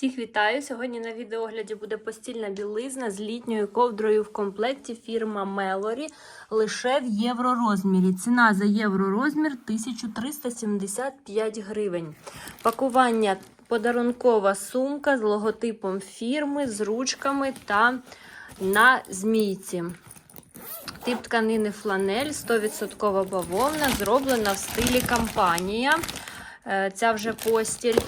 Всіх вітаю! Сьогодні на відеогляді буде постільна білизна з літньою ковдрою в комплекті фірма Мелорі лише в євророзмірі. Ціна за євророзмір 1375 гривень. Пакування подарункова сумка з логотипом фірми, з ручками та на змійці. Тип тканини фланель, 100% бавовна, зроблена в стилі кампанія. Е, Ця вже постіль.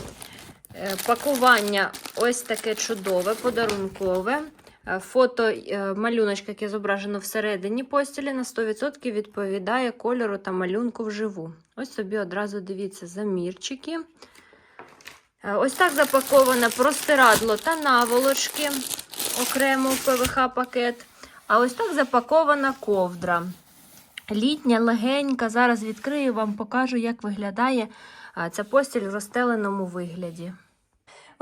Е, Пакування ось таке чудове, подарункове. Е, Фото е, малюночка, яке зображено всередині постілі, на 100% відповідає кольору та малюнку вживу. Ось собі одразу дивіться замірчики. Ось так запаковане простирадло та наволочки окремо в ПВХ-пакет. А ось так запакована ковдра. Літня, легенька. Зараз відкрию вам покажу, як виглядає ця постіль в розстеленому вигляді.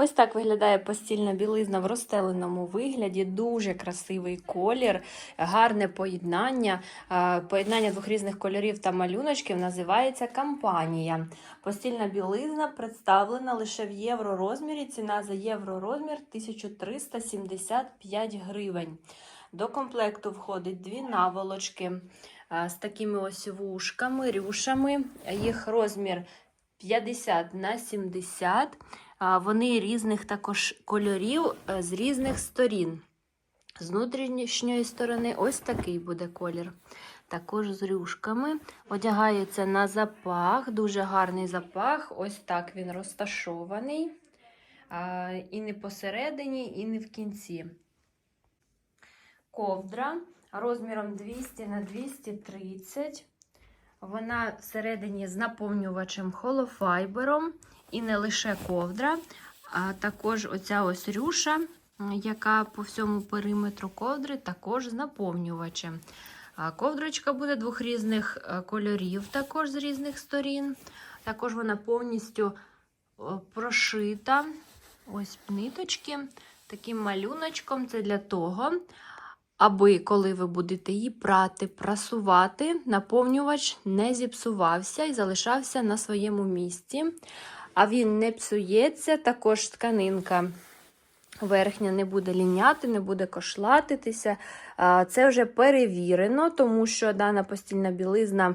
Ось так виглядає постільна білизна в розстеленому вигляді. Дуже красивий колір, гарне поєднання. Поєднання двох різних кольорів та малюночків називається кампанія. Постільна білизна представлена лише в євророзмірі. Ціна за євророзмір 1375 гривень. До комплекту входить дві наволочки з такими ось вушками, рюшами. Їх розмір 50 на 70. Вони різних також кольорів е, з різних сторін. З внутрішньої сторони ось такий буде колір. Також з рюшками. Одягається на запах, дуже гарний запах. Ось так він розташований. І не посередині, і не в кінці. Ковдра розміром 200 на 230. Вона всередині з наповнювачем холофайбером. І не лише ковдра, а також оця ось рюша, яка по всьому периметру ковдри, також з наповнювачем. Ковдрочка буде двох різних е, кольорів, також з різних сторін. Також вона повністю прошита. Ось ниточки таким малюночком. Це для того, аби коли ви будете її прати, прасувати, наповнювач не зіпсувався і залишався на своєму місці. А він не псується, також тканинка верхня не буде ліняти, не буде кошлатитися. Це вже перевірено, тому що дана постільна білизна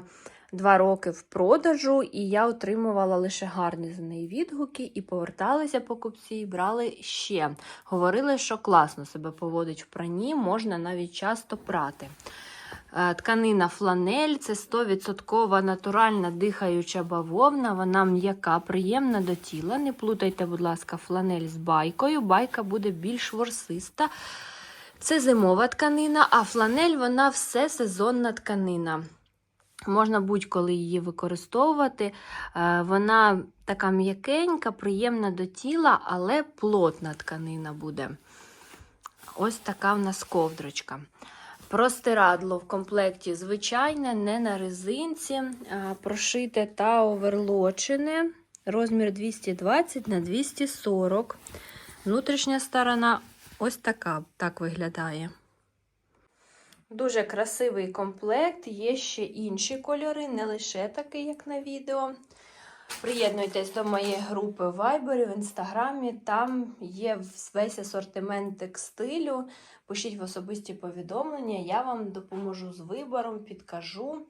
два роки в продажу, і я отримувала лише гарні за неї відгуки, і поверталися покупці, і брали ще. Говорили, що класно себе поводить в пранні, можна навіть часто прати. Е, Тканина фланель це 100% натуральна дихаюча бавовна. Вона м'яка, приємна до тіла. Не плутайте, будь ласка, фланель з байкою. Байка буде більш ворсиста. Це зимова тканина, а фланель вона все сезонна тканина. Можна будь-коли її використовувати. Е, Вона така м'якенька, приємна до тіла, але плотна тканина буде. Ось така в нас ковдрочка. Простирадло в комплекті звичайне, не на резинці, прошите та оверлочене. Розмір 220 на 240. Внутрішня сторона ось така так виглядає. Дуже красивий комплект. Є ще інші кольори, не лише такий, як на відео. Приєднуйтесь до моєї групи в Viber, в інстаграмі. Там є весь асортимент текстилю. Пишіть в особисті повідомлення, я вам допоможу з вибором, підкажу.